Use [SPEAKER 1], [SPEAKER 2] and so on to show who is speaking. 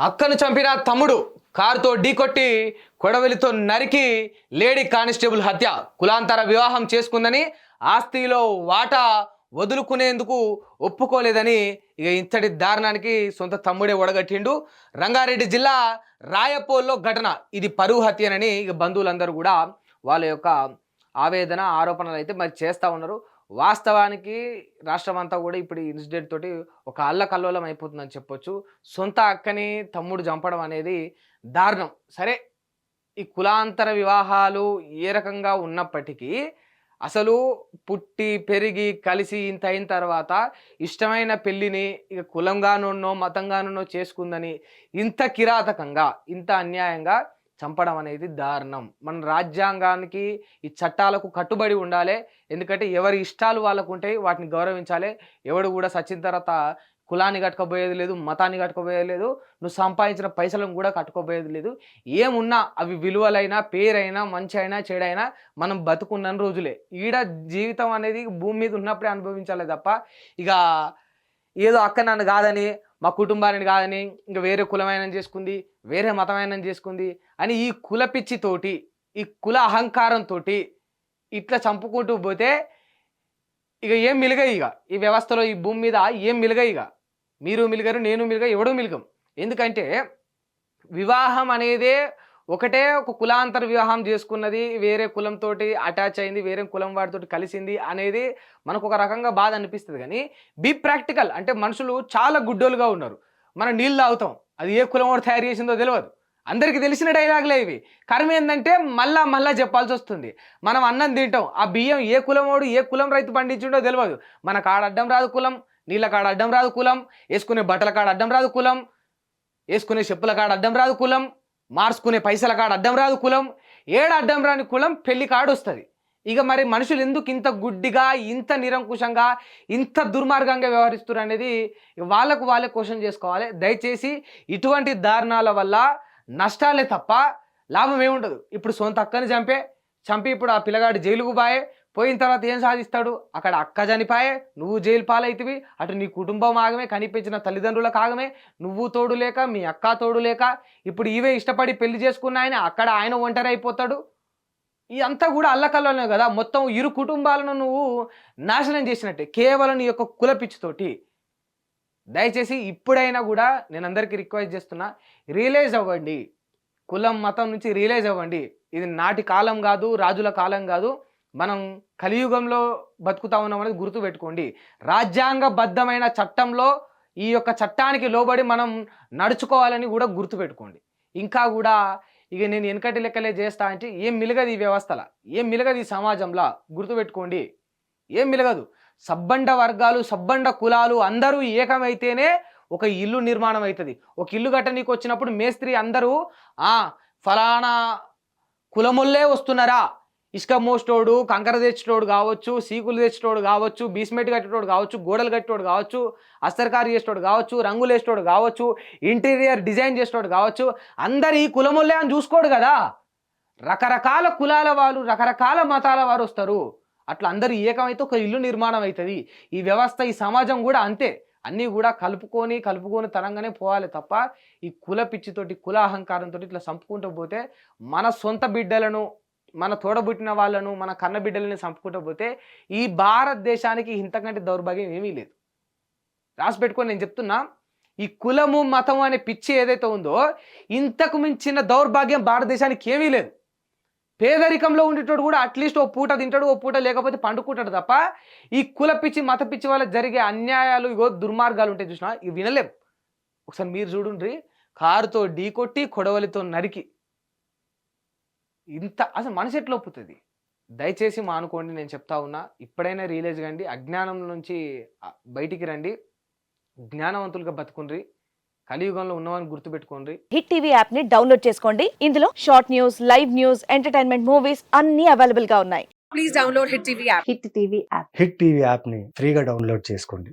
[SPEAKER 1] అక్కను చంపిన తమ్ముడు కారుతో ఢీకొట్టి కొడవలితో నరికి లేడీ కానిస్టేబుల్ హత్య కులాంతర వివాహం చేసుకుందని ఆస్తిలో వాటా వదులుకునేందుకు ఒప్పుకోలేదని ఇక ఇంతటి దారుణానికి సొంత తమ్ముడే ఒడగట్టిండు. రంగారెడ్డి జిల్లా రాయపోల్లో ఘటన. ఇది పరువు హత్యనని ఇక బంధువులందరూ కూడా వాళ్ళ యొక్క ఆవేదన ఆరోపణలు అయితే మరి చేస్తూ ఉన్నారు. వాస్తవానికి రాష్ట్రం అంతా కూడా ఇప్పుడు ఈ ఇన్సిడెంట్ తోటి ఒక అల్లకల్లోలం అయిపోతుందని చెప్పొచ్చు. సొంత అక్కని తమ్ముడు చంపడం అనేది దారుణం. సరే ఈ కులాంతర వివాహాలు ఏ రకంగా ఉన్నప్పటికీ అసలు పుట్టి పెరిగి కలిసి ఇంత అయిన తర్వాత ఇష్టమైన పెళ్ళిని ఇక కులంగానున్నో మతంగానున్నో చేసుకుందని ఇంత కిరాతకంగా ఇంత అన్యాయంగా చంపడం అనేది దారుణం. మన రాజ్యాంగానికి ఈ చట్టాలకు కట్టుబడి ఉండాలి ఎందుకంటే ఎవరి ఇష్టాలు వాళ్ళకు ఉంటాయి వాటిని గౌరవించాలి. ఎవడు కూడా సచిన్ తర్వాత కులాన్ని కట్టుకోబోయేది లేదు మతాన్ని కట్టుకోబోయేది లేదు నువ్వు సంపాదించిన పైసలను కూడా కట్టుకోబోయేది లేదు. ఏమున్నా అవి విలువలైనా పేరైనా మంచి అయినా చెడైనా మనం బతుకున్న రోజులే. ఈడ జీవితం అనేది భూమి మీద ఉన్నప్పుడే అనుభవించాలి తప్ప ఇక ఏదో అక్క నన్ను కాదని మా కుటుంబాన్ని కాదని ఇంకా వేరే కులమైన చేసుకుంది వేరే మతమైన చేసుకుంది అని ఈ కుల పిచ్చితోటి ఈ కుల అహంకారంతో ఇట్లా చంపుకుంటూ పోతే ఇక ఏం మిలగాయి ఇక? ఈ వ్యవస్థలో ఈ భూమి మీద ఏం మిలగాయి ఇక? మీరు మిలిగారు నేను మిలిగా ఎవడూ మిలగం? ఎందుకంటే వివాహం అనేదే ఒకటే ఒక కులాంతర వివాహం చేసుకున్నది వేరే కులంతో అటాచ్ అయింది వేరే కులం వాడితో కలిసింది అనేది మనకు ఒక రకంగా బాధ అనిపిస్తుంది. కానీ బీ ప్రాక్టికల్ అంటే మనుషులు చాలా గుడ్డోలుగా ఉన్నారు. మనం నీళ్ళు తాగుతాం. అది ఏ కులం వాడు తయారు చేసిందో తెలియదు అందరికీ తెలిసిన డైలాగులే ఇవి. కర్మ ఏంటంటే మళ్ళా మళ్ళా చెప్పాల్సి వస్తుంది. మనం అన్నం తింటాం. ఆ బియ్యం ఏ కులం వాడు ఏ కులం రైతు పండించిండో తెలియదు మన కాడ అడ్డం రాదు కులం నీళ్ళ కాడ అడ్డం రాదు కులం వేసుకునే బట్టల కాడ అడ్డం రాదు కులం వేసుకునే చెప్పుల కాడ అడ్డం రాదు కులం మార్చుకునే పైసల కాడ అడ్డం రాదు కులం. ఏడు అడ్డం రాని కులం పెళ్ళి కాడు వస్తుంది ఇక మరి మనుషులు ఎందుకు ఇంత గుడ్డిగా ఇంత నిరంకుశంగా ఇంత దుర్మార్గంగా వ్యవహరిస్తున్నారు అనేది వాళ్ళకు వాళ్ళే క్వశ్చన్ చేసుకోవాలి. దయచేసి ఇటువంటి దారుణాల వల్ల నష్టాలే తప్ప లాభం ఏముండదు ఇప్పుడు సొంత అక్కని చంపే చంపి ఇప్పుడు ఆ పిల్లగాడు జైలుకు బాయే పోయిన తర్వాత ఏం సాధిస్తాడు? అక్కడ అక్క చనిపాయే నువ్వు జైలు పాలైతివి అటు నీ కుటుంబం ఆగమే కనిపించిన తల్లిదండ్రులకు ఆగమే నువ్వు తోడు లేక మీ అక్క తోడు లేక ఇప్పుడు ఇవే ఇష్టపడి పెళ్ళి చేసుకున్న ఆయన అక్కడ ఆయన ఒంటరి అయిపోతాడు. ఇదంతా కూడా అల్లకల్లోనే కదా. మొత్తం ఇరు కుటుంబాలను నువ్వు నాశనం చేసినట్టే. కేవలం నీ యొక్క కులపిచ్చితోటి దయచేసి ఇప్పుడైనా కూడా నేను అందరికీ రిక్వెస్ట్ చేస్తున్నా రియలైజ్ అవ్వండి. కులం మతం నుంచి రియలైజ్ అవ్వండి. ఇది నాటి కాలం కాదు రాజుల కాలం కాదు. మనం కలియుగంలో బతుకుతా ఉన్నాం అనేది గుర్తుపెట్టుకోండి. రాజ్యాంగబద్ధమైన చట్టంలో ఈ యొక్క చట్టానికి లోబడి మనం నడుచుకోవాలని కూడా గుర్తుపెట్టుకోండి. ఇంకా కూడా ఇక నేను వెనకటి లెక్కలే చేస్తా అంటే ఏం మిలగదు ఈ వ్యవస్థల ఏం మిలగదు ఈ సమాజంలో? గుర్తుపెట్టుకోండి. ఏం మిలగదు. సబ్బండ వర్గాలు సబ్బండ కులాలు అందరూ ఏకమైతేనే ఒక ఇల్లు నిర్మాణం అవుతుంది ఒక ఇల్లు కట్టనీకి వచ్చినప్పుడు మేస్త్రి అందరూ ఫలానా కులముల్లే వస్తున్నారా? ఇసుక మోస్టోడు కంకర తెచ్చేటోడు కావచ్చు సీకులు తెచ్చేటోడు కావచ్చు బీస్మెంట్ కట్టేటోడు కావచ్చు గోడలు కట్టేటోడు కావచ్చు అస్తర్కారు చేసేటోడు కావచ్చు రంగులు వేసేటోడు కావచ్చు ఇంటీరియర్ డిజైన్ చేసేటోడు కావచ్చు అందరి ఈ కులముల్లే అని చూసుకోడు కదా. రకరకాల కులాల వాళ్ళు రకరకాల మతాల వారు వస్తారు. అట్లా అందరూ ఏకమైతే ఒక ఇల్లు నిర్మాణం అవుతుంది. ఈ వ్యవస్థ ఈ సమాజం కూడా అంతే. అన్నీ కూడా కలుపుకొని కలుపుకొని తరంగానే పోవాలి తప్ప ఈ కుల పిచ్చితోటి కుల అహంకారంతో ఇట్లా చంపుకుంటూ పోతే మన సొంత బిడ్డలను మన తోడబుట్టిన వాళ్ళను మన కన్న బిడ్డలని చంపుకుంటూ పోతే ఈ భారతదేశానికి ఇంతకంటే దౌర్భాగ్యం ఏమీ లేదు. రాసి పెట్టుకొని నేను చెప్తున్నా ఈ కులము మతం అనే పిచ్చి ఏదైతే ఉందో ఇంతకు మించిన దౌర్భాగ్యం భారతదేశానికి ఏమీ లేదు. పేదరికంలో ఉండేటోడు కూడా అట్లీస్ట్ ఓ పూట తింటాడు ఓ పూట లేకపోతే పండుకుంటాడు తప్ప ఈ కుల పిచ్చి మత పిచ్చి వల్ల జరిగే అన్యాయాలు ఇగో దుర్మార్గాలు ఉంటాయి చూసినా ఇవి వినలేం. ఒకసారి మీరు చూడండి కారుతో ఢీకొట్టి కొడవలితో నరికి ఇంత అసలు మనిషి ఎట్లా ఒప్పుతుంది దయచేసి మానుకోండి నేను చెప్తా ఉన్నా. ఇప్పుడైనా రియలైజ్ కండి అజ్ఞానం నుంచి బయటికి రండి. జ్ఞానవంతులుగా బతుకుండ్రి. కలియుగంలో ఉన్నవాని గుర్తుపెట్టుకోండి
[SPEAKER 2] హిట్ టీవీ యాప్ని డౌన్లోడ్ చేసుకోండి. ఇందులో short news live news entertainment movies అన్ని అవైలబుల్గా ఉన్నాయి.
[SPEAKER 3] please download Hit TV app.
[SPEAKER 2] Hit TV app.
[SPEAKER 4] Hit TV యాప్ని ఫ్రీగా డౌన్లోడ్ చేసుకోండి.